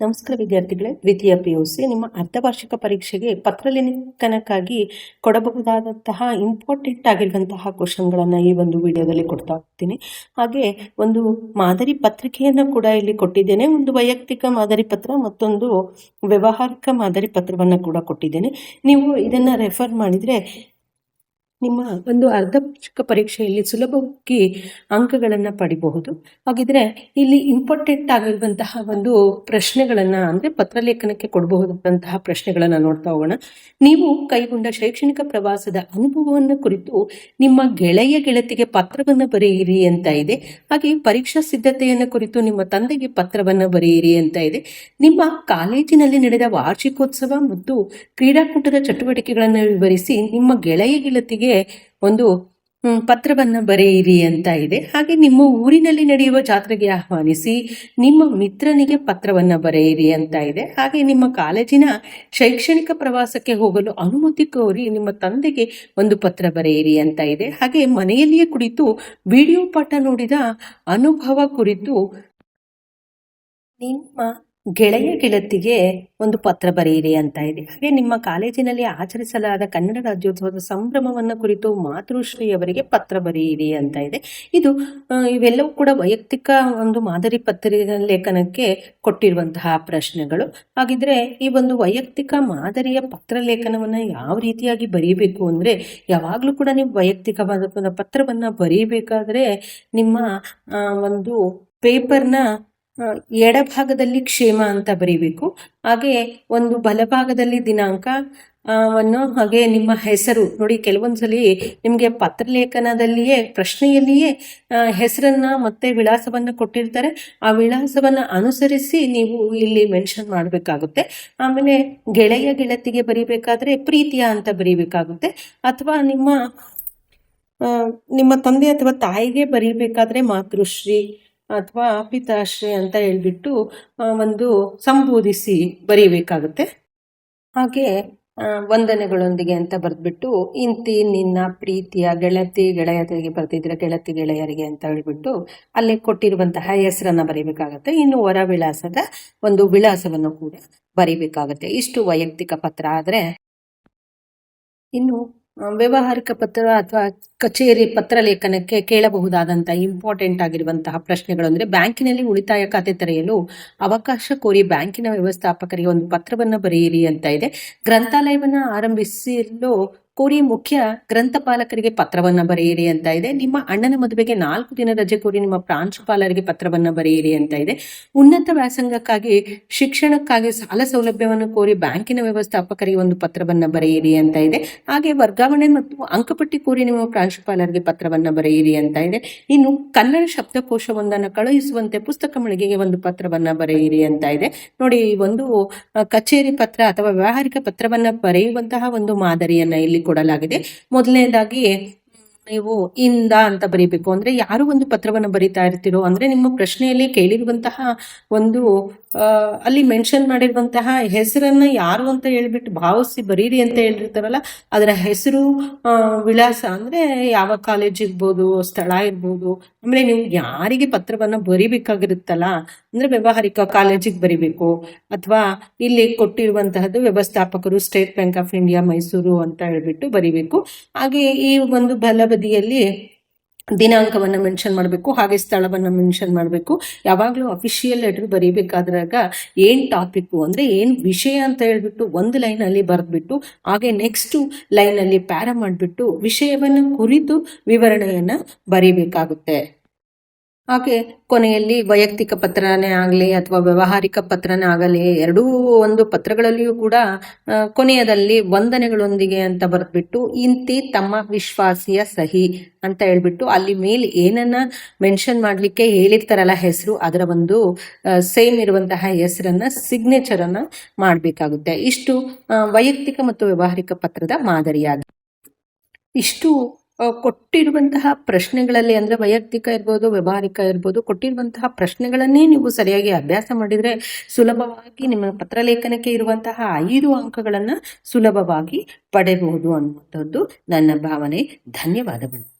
ನಮಸ್ಕಾರ ವಿದ್ಯಾರ್ಥಿಗಳೇ, ದ್ವಿತೀಯ ಪಿ ಯು ಸಿ ನಿಮ್ಮ ಅರ್ಧವಾರ್ಷಿಕ ಪರೀಕ್ಷೆಗೆ ಪತ್ರಲೇಖನಕ್ಕಾಗಿ ಕೊಡಬಹುದಾದಂತಹ ಇಂಪಾರ್ಟೆಂಟ್ ಆಗಿರುವಂತಹ ಕ್ವಶನ್ಗಳನ್ನು ಈ ಒಂದು ವಿಡಿಯೋದಲ್ಲಿ ಕೊಡ್ತಾ ಹೋಗ್ತೀನಿ ಹಾಗೆ ಒಂದು ಮಾದರಿ ಪತ್ರಿಕೆಯನ್ನು ಕೂಡ ಇಲ್ಲಿ ಕೊಟ್ಟಿದ್ದೇನೆ, ಒಂದು ವೈಯಕ್ತಿಕ ಮಾದರಿ ಪತ್ರ ಮತ್ತೊಂದು ವ್ಯವಹಾರಿಕ ಮಾದರಿ ಪತ್ರವನ್ನು ಕೂಡ ಕೊಟ್ಟಿದ್ದೇನೆ. ನೀವು ಇದನ್ನು ರೆಫರ್ ಮಾಡಿದರೆ ನಿಮ್ಮ ಒಂದು ಅರ್ಧ ಚಿಕ್ಕ ಪರೀಕ್ಷೆಯಲ್ಲಿ ಸುಲಭವಾಗಿ ಅಂಕಗಳನ್ನು ಪಡಿಬಹುದು. ಹಾಗಿದ್ರೆ ಇಲ್ಲಿ ಇಂಪಾರ್ಟೆಂಟ್ ಆಗಿರುವಂತಹ ಒಂದು ಪ್ರಶ್ನೆಗಳನ್ನು ಅಂದರೆ ಪತ್ರಲೇಖನಕ್ಕೆ ಕೊಡಬಹುದಾದಂತಹ ಪ್ರಶ್ನೆಗಳನ್ನು ನೋಡ್ತಾ ಹೋಗೋಣ. ನೀವು ಕೈಗೊಂಡ ಶೈಕ್ಷಣಿಕ ಪ್ರವಾಸದ ಅನುಭವವನ್ನು ಕುರಿತು ನಿಮ್ಮ ಗೆಳೆಯ ಗೆಳತಿಗೆ ಪತ್ರವನ್ನು ಬರೆಯಿರಿ ಅಂತ ಇದೆ. ಹಾಗೆ ಪರೀಕ್ಷಾ ಸಿದ್ಧತೆಯನ್ನು ಕುರಿತು ನಿಮ್ಮ ತಂದೆಗೆ ಪತ್ರವನ್ನು ಬರೆಯಿರಿ ಅಂತ ಇದೆ. ನಿಮ್ಮ ಕಾಲೇಜಿನಲ್ಲಿ ನಡೆದ ವಾರ್ಷಿಕೋತ್ಸವ ಮತ್ತು ಕ್ರೀಡಾಕೂಟದ ಚಟುವಟಿಕೆಗಳನ್ನು ವಿವರಿಸಿ ನಿಮ್ಮ ಗೆಳೆಯ ಗೆಳತಿಗೆ ಒಂದು ಪತ್ರವನ್ನು ಬರೆಯಿರಿ ಅಂತ ಇದೆ. ಹಾಗೆ ನಿಮ್ಮ ಊರಿನಲ್ಲಿ ನಡೆಯುವ ಜಾತ್ರೆಗೆ ಆಹ್ವಾನಿಸಿ, ನಿಮ್ಮ ಮಿತ್ರನಿಗೆ ಪತ್ರವನ್ನು ಬರೆಯಿರಿ ಅಂತ ಇದೆ. ಹಾಗೆ ನಿಮ್ಮ ಕಾಲೇಜಿನ ಶೈಕ್ಷಣಿಕ ಪ್ರವಾಸಕ್ಕೆ ಹೋಗಲು ಅನುಮತಿ ಕೋರಿ ನಿಮ್ಮ ತಂದೆಗೆ ಒಂದು ಪತ್ರ ಬರೆಯಿರಿ ಅಂತ ಇದೆ. ಹಾಗೆ ಮನೆಯಲ್ಲಿಯೇ ಕುಳಿತು ವಿಡಿಯೋ ಪಾಠ ನೋಡಿದ ಅನುಭವ ಕುರಿತು ನಿಮ್ಮ ಗೆಳೆಯ ಗೆಳತಿಗೆ ಒಂದು ಪತ್ರ ಬರೆಯಿರಿ ಅಂತ ಇದೆ. ಹಾಗೆ ನಿಮ್ಮ ಕಾಲೇಜಿನಲ್ಲಿ ಆಚರಿಸಲಾದ ಕನ್ನಡ ರಾಜ್ಯೋತ್ಸವದ ಸಂಭ್ರಮವನ್ನು ಕುರಿತು ಮಾತೃಶ್ರೀ ಅವರಿಗೆ ಪತ್ರ ಬರೆಯಿರಿ ಅಂತ ಇದೆ. ಇದು ಇವೆಲ್ಲವೂ ಕೂಡ ವೈಯಕ್ತಿಕ ಒಂದು ಮಾದರಿ ಪತ್ರ ಲೇಖನಕ್ಕೆ ಕೊಟ್ಟಿರುವಂತಹ ಪ್ರಶ್ನೆಗಳು. ಹಾಗಿದ್ರೆ ಈ ಒಂದು ವೈಯಕ್ತಿಕ ಮಾದರಿಯ ಪತ್ರ ಲೇಖನವನ್ನು ಯಾವ ರೀತಿಯಾಗಿ ಬರೀಬೇಕು ಅಂದರೆ, ಯಾವಾಗಲೂ ಕೂಡ ನೀವು ವೈಯಕ್ತಿಕವಾದ ಪತ್ರವನ್ನ ಬರೀಬೇಕಾದ್ರೆ ನಿಮ್ಮ ಒಂದು ಪೇಪರ್ನ ಎಡಭಾಗದಲ್ಲಿ ಕ್ಷೇಮ ಅಂತ ಬರೀಬೇಕು. ಹಾಗೆ ಒಂದು ಬಲಭಾಗದಲ್ಲಿ ದಿನಾಂಕ ವನ್ನು ಹಾಗೆ ನಿಮ್ಮ ಹೆಸರು. ನೋಡಿ, ಕೆಲವೊಂದ್ಸಲಿ ನಿಮಗೆ ಪತ್ರಲೇಖನದಲ್ಲಿಯೇ, ಪ್ರಶ್ನೆಯಲ್ಲಿಯೇ ಹೆಸರನ್ನ ಮತ್ತೆ ವಿಳಾಸವನ್ನು ಕೊಟ್ಟಿರ್ತಾರೆ. ಆ ವಿಳಾಸವನ್ನು ಅನುಸರಿಸಿ ನೀವು ಇಲ್ಲಿ ಮೆನ್ಷನ್ ಮಾಡಬೇಕಾಗುತ್ತೆ. ಆಮೇಲೆ ಗೆಳೆಯ ಗೆಳತಿಗೆ ಬರೀಬೇಕಾದ್ರೆ ಪ್ರೀತಿಯ ಅಂತ ಬರೀಬೇಕಾಗುತ್ತೆ. ಅಥವಾ ನಿಮ್ಮ ನಿಮ್ಮ ತಂದೆ ಅಥವಾ ತಾಯಿಗೆ ಬರೀಬೇಕಾದ್ರೆ ಮಾತೃಶ್ರೀ ಅಥವಾ ಪಿತಾಶ್ರೀ ಅಂತ ಹೇಳಿಬಿಟ್ಟು ಒಂದು ಸಂಬೋಧಿಸಿ ಬರೀಬೇಕಾಗುತ್ತೆ. ಹಾಗೆ ವಂದನೆಗಳೊಂದಿಗೆ ಅಂತ ಬರೆದ್ಬಿಟ್ಟು, ಇಂತಿ ನಿನ್ನ ಪ್ರೀತಿಯ ಗೆಳತಿ ಗೆಳೆಯರಿಗೆ ಬರ್ತಿದ್ರೆ ಗೆಳತಿ ಗೆಳೆಯರಿಗೆ ಅಂತ ಹೇಳ್ಬಿಟ್ಟು, ಅಲ್ಲಿ ಕೊಟ್ಟಿರುವಂತಹ ಹೆಸರನ್ನ ಬರೀಬೇಕಾಗತ್ತೆ. ಇನ್ನು ಹೊರ ವಿಳಾಸದ ಒಂದು ವಿಳಾಸವನ್ನು ಕೂಡ ಬರೀಬೇಕಾಗತ್ತೆ. ಇಷ್ಟು ವೈಯಕ್ತಿಕ ಪತ್ರ ಆದರೆ, ಇನ್ನು ವ್ಯಾವಹಾರಿಕ ಪತ್ರ ಅಥವಾ ಕಚೇರಿ ಪತ್ರ ಲೇಖನಕ್ಕೆ ಕೇಳಬಹುದಾದಂತಹ ಇಂಪಾರ್ಟೆಂಟ್ ಆಗಿರುವಂತಹ ಪ್ರಶ್ನೆಗಳು ಅಂದ್ರೆ ಬ್ಯಾಂಕಿನಲ್ಲಿ ಉಳಿತಾಯ ಖಾತೆ ತೆರೆಯಲು ಅವಕಾಶ ಕೋರಿ ಬ್ಯಾಂಕಿನ ವ್ಯವಸ್ಥಾಪಕರಿಗೆ ಒಂದು ಪತ್ರವನ್ನು ಬರೆಯಿರಿ ಅಂತ ಇದೆ. ಗ್ರಂಥಾಲಯವನ್ನು ಆರಂಭಿಸಲು ಕೋರಿ ಮುಖ್ಯ ಗ್ರಂಥಪಾಲಕರಿಗೆ ಪತ್ರವನ್ನ ಬರೆಯಿರಿ ಅಂತ ಇದೆ. ನಿಮ್ಮ ಅಣ್ಣನ ಮದುವೆಗೆ ನಾಲ್ಕು ದಿನ ರಜೆ ಕೋರಿ ನಿಮ್ಮ ಪ್ರಾಂಶುಪಾಲರಿಗೆ ಪತ್ರವನ್ನ ಬರೆಯಿರಿ ಅಂತ ಇದೆ. ಉನ್ನತ ವ್ಯಾಸಂಗಕ್ಕಾಗಿ, ಶಿಕ್ಷಣಕ್ಕಾಗಿ ಸಾಲ ಸೌಲಭ್ಯವನ್ನು ಕೋರಿ ಬ್ಯಾಂಕಿನ ವ್ಯವಸ್ಥಾಪಕರಿಗೆ ಒಂದು ಪತ್ರವನ್ನ ಬರೆಯಿರಿ ಅಂತ ಇದೆ. ಹಾಗೆ ವರ್ಗಾವಣೆ ಮತ್ತು ಅಂಕಪಟ್ಟಿ ಕೋರಿ ನಿಮ್ಮ ಪ್ರಾಂಶುಪಾಲರಿಗೆ ಪತ್ರವನ್ನ ಬರೆಯಿರಿ ಅಂತ ಇದೆ. ಇನ್ನು ಕನ್ನಡ ಶಬ್ದಕೋಶವೊಂದನ್ನು ಕಳುಹಿಸುವಂತೆ ಪುಸ್ತಕ ಮಳಿಗೆಗೆ ಒಂದು ಪತ್ರವನ್ನ ಬರೆಯಿರಿ ಅಂತ ಇದೆ. ನೋಡಿ ಒಂದು ಕಚೇರಿ ಪತ್ರ ಅಥವಾ ವ್ಯಾವಹಾರಿಕ ಪತ್ರವನ್ನ ಬರೆಯುವಂತಹ ಒಂದು ಮಾದರಿಯನ್ನ ಇಲ್ಲಿ ಕೊಡಲಾಗಿದೆ. ಮೊದಲನೇದಾಗಿ ನೀವು ಇಂದ ಅಂತ ಬರೀಬೇಕು. ಅಂದ್ರೆ ಯಾರು ಒಂದು ಪತ್ರವನ್ನು ಬರಿತಾ ಇರ್ತೀರೋ ಅಂದ್ರೆ ನಿಮ್ಮ ಪ್ರಶ್ನೆಯಲ್ಲಿ ಕೇಳಿರುವಂತಹ ಒಂದು ಅಲ್ಲಿ ಮೆನ್ಷನ್ ಮಾಡಿರುವಂತಹ ಹೆಸರನ್ನ ಯಾರು ಅಂತ ಹೇಳ್ಬಿಟ್ಟು ಭಾವಿಸಿ ಬರೀರಿ ಅಂತ ಹೇಳಿರ್ತಾರಲ್ಲ ಅದರ ಹೆಸರು ವಿಳಾಸ ಅಂದ್ರೆ ಯಾವ ಕಾಲೇಜ್ ಇರ್ಬೋದು, ಸ್ಥಳ ಇರ್ಬೋದು. ಆಮೇಲೆ ನೀವು ಯಾರಿಗೆ ಪತ್ರವನ್ನ ಬರಿಬೇಕಾಗಿರುತ್ತಲ್ಲ, ಅಂದ್ರೆ ವ್ಯಾವಹಾರಿಕ ಕಾಲೇಜಿಗೆ ಬರಿಬೇಕು, ಅಥವಾ ಇಲ್ಲಿ ಕೊಟ್ಟಿರುವಂತಹದ್ದು ವ್ಯವಸ್ಥಾಪಕರು State Bank of India Mysuru ಅಂತ ಹೇಳ್ಬಿಟ್ಟು ಬರಿಬೇಕು. ಹಾಗೆ ಈ ಒಂದು ಬಲಬದಿಯಲ್ಲಿ ದಿನಾಂಕವನ್ನು ಮೆನ್ಷನ್ ಮಾಡಬೇಕು, ಹಾಗೆ ಸ್ಥಳವನ್ನು ಮೆನ್ಷನ್ ಮಾಡಬೇಕು. ಯಾವಾಗಲೂ ಅಫಿಷಿಯಲ್ ಲೆಟರ್ ಬರೀಬೇಕಾದ್ರಾಗ ಏನು ಟಾಪಿಕ್ಕು ಅಂದರೆ ಏನು ವಿಷಯ ಅಂತ ಹೇಳ್ಬಿಟ್ಟು ಒಂದು ಲೈನಲ್ಲಿ ಬರೆದ್ಬಿಟ್ಟು, ಹಾಗೆ ನೆಕ್ಸ್ಟು ಲೈನಲ್ಲಿ ಪ್ಯಾರ ಮಾಡಿಬಿಟ್ಟು ವಿಷಯವನ್ನು ಕುರಿತು ವಿವರಣೆಯನ್ನು ಬರೀಬೇಕಾಗುತ್ತೆ. ಹಾಗೆ ಕೊನೆಯಲ್ಲಿ ವೈಯಕ್ತಿಕ ಪತ್ರನೇ ಆಗಲಿ ಅಥವಾ ವ್ಯವಹಾರಿಕ ಪತ್ರನೇ ಆಗಲಿ, ಎರಡೂ ಒಂದು ಪತ್ರಗಳಲ್ಲಿಯೂ ಕೂಡ ಕೊನೆಯದಲ್ಲಿ ವಂದನೆಗಳೊಂದಿಗೆ ಅಂತ ಬರೆದ್ಬಿಟ್ಟು, ಇಂತಿ ತಮ್ಮ ವಿಶ್ವಾಸಿಯ ಸಹಿ ಅಂತ ಹೇಳ್ಬಿಟ್ಟು, ಅಲ್ಲಿ ಮೇಲೆ ಏನನ್ನ ಮೆನ್ಷನ್ ಮಾಡಲಿಕ್ಕೆ ಹೇಳಿರ್ತಾರಲ್ಲ ಹೆಸರು, ಅದರ ಒಂದು ಸೇಮ್ ಇರುವಂತಹ ಹೆಸರನ್ನ ಸಿಗ್ನೇಚರ್ ಅನ್ನ ಮಾಡಬೇಕಾಗುತ್ತೆ. ಇಷ್ಟು ವೈಯಕ್ತಿಕ ಮತ್ತು ವ್ಯಾವಹಾರಿಕ ಪತ್ರದ ಮಾದರಿಯಾಗಿದೆ ಇಷ್ಟು ಕೊಟ್ಟಿರುವಂತಹ ಪ್ರಶ್ನೆಗಳಲ್ಲಿ ಅಂದರೆ ವೈಯಕ್ತಿಕ ಇರ್ಬೋದು, ವ್ಯವಹಾರಿಕ ಇರ್ಬೋದು, ಕೊಟ್ಟಿರುವಂತಹ ಪ್ರಶ್ನೆಗಳನ್ನೇ ನೀವು ಸರಿಯಾಗಿ ಅಭ್ಯಾಸ ಮಾಡಿದರೆ ಸುಲಭವಾಗಿ ನಿಮ್ಮ ಪತ್ರಲೇಖನಕ್ಕೆ ಇರುವಂತಹ ಐದು ಅಂಕಗಳನ್ನು ಸುಲಭವಾಗಿ ಪಡೆಯಬಹುದು ಅನ್ನುವಂಥದ್ದು ನನ್ನ ಭಾವನೆ. ಧನ್ಯವಾದಗಳು.